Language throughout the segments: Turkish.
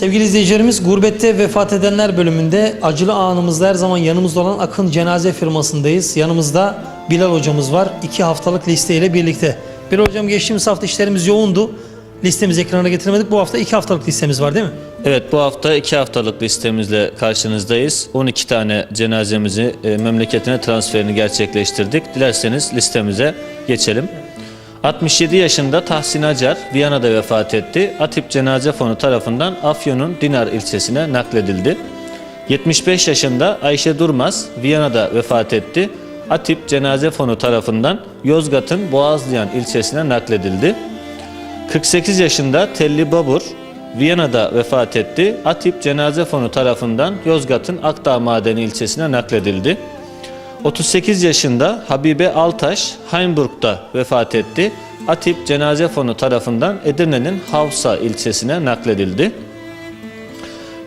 Sevgili izleyicilerimiz Gurbette Vefat Edenler bölümünde acılı anımızda her zaman yanımızda olan Akın Cenaze firmasındayız. Yanımızda Bilal hocamız var. iki haftalık listeyle birlikte. Bilal hocam geçtiğimiz hafta işlerimiz yoğundu. Listemizi ekrana getiremedik. Bu hafta iki haftalık listemiz var değil mi? Evet bu hafta iki haftalık listemizle karşınızdayız. 12 tane cenazemizi e, memleketine transferini gerçekleştirdik. Dilerseniz listemize geçelim. 67 yaşında Tahsin Acar Viyana'da vefat etti. Atip Cenaze Fonu tarafından Afyon'un Dinar ilçesine nakledildi. 75 yaşında Ayşe Durmaz Viyana'da vefat etti. Atip Cenaze Fonu tarafından Yozgat'ın Boğazlayan ilçesine nakledildi. 48 yaşında Telli Babur Viyana'da vefat etti. Atip Cenaze Fonu tarafından Yozgat'ın Akdağ Madeni ilçesine nakledildi. 38 yaşında Habibe Altaş Heimburg'da vefat etti. Atip Cenaze Fonu tarafından Edirne'nin Havsa ilçesine nakledildi.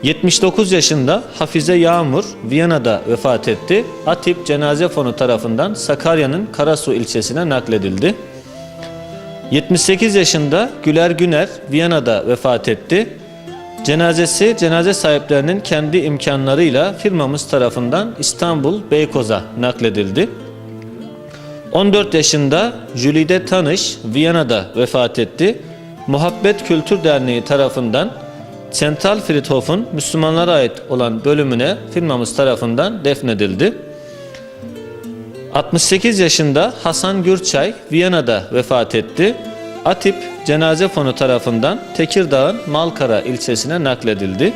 79 yaşında Hafize Yağmur Viyana'da vefat etti. Atip Cenaze Fonu tarafından Sakarya'nın Karasu ilçesine nakledildi. 78 yaşında Güler Güner Viyana'da vefat etti. Cenazesi cenaze sahiplerinin kendi imkanlarıyla firmamız tarafından İstanbul Beykoz'a nakledildi. 14 yaşında Jülide Tanış Viyana'da vefat etti. Muhabbet Kültür Derneği tarafından Central Friedhof'un Müslümanlara ait olan bölümüne firmamız tarafından defnedildi. 68 yaşında Hasan Gürçay Viyana'da vefat etti. Atip Cenaze Fonu tarafından Tekirdağ'ın Malkara ilçesine nakledildi.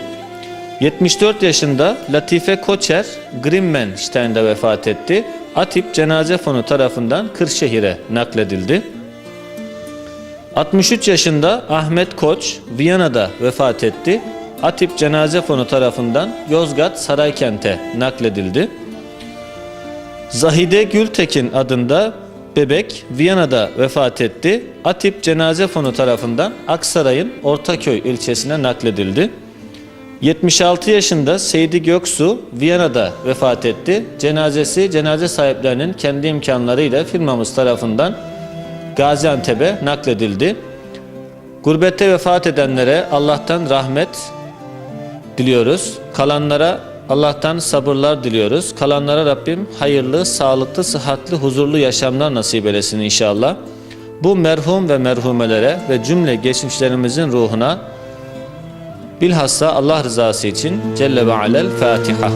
74 yaşında Latife Koçer Grimmenstein'de vefat etti. Atip Cenaze Fonu tarafından Kırşehir'e nakledildi. 63 yaşında Ahmet Koç Viyana'da vefat etti. Atip Cenaze Fonu tarafından Yozgat Saraykent'e nakledildi. Zahide Gültekin adında bebek Viyana'da vefat etti. Atip Cenaze Fonu tarafından Aksaray'ın Ortaköy ilçesine nakledildi. 76 yaşında Seydi Göksu Viyana'da vefat etti. Cenazesi cenaze sahiplerinin kendi imkanlarıyla firmamız tarafından Gaziantep'e nakledildi. Gurbette vefat edenlere Allah'tan rahmet diliyoruz. Kalanlara Allah'tan sabırlar diliyoruz. Kalanlara Rabbim hayırlı, sağlıklı, sıhhatli, huzurlu yaşamlar nasip eylesin inşallah. Bu merhum ve merhumelere ve cümle geçmişlerimizin ruhuna bilhassa Allah rızası için Celle ve Alel Fatiha.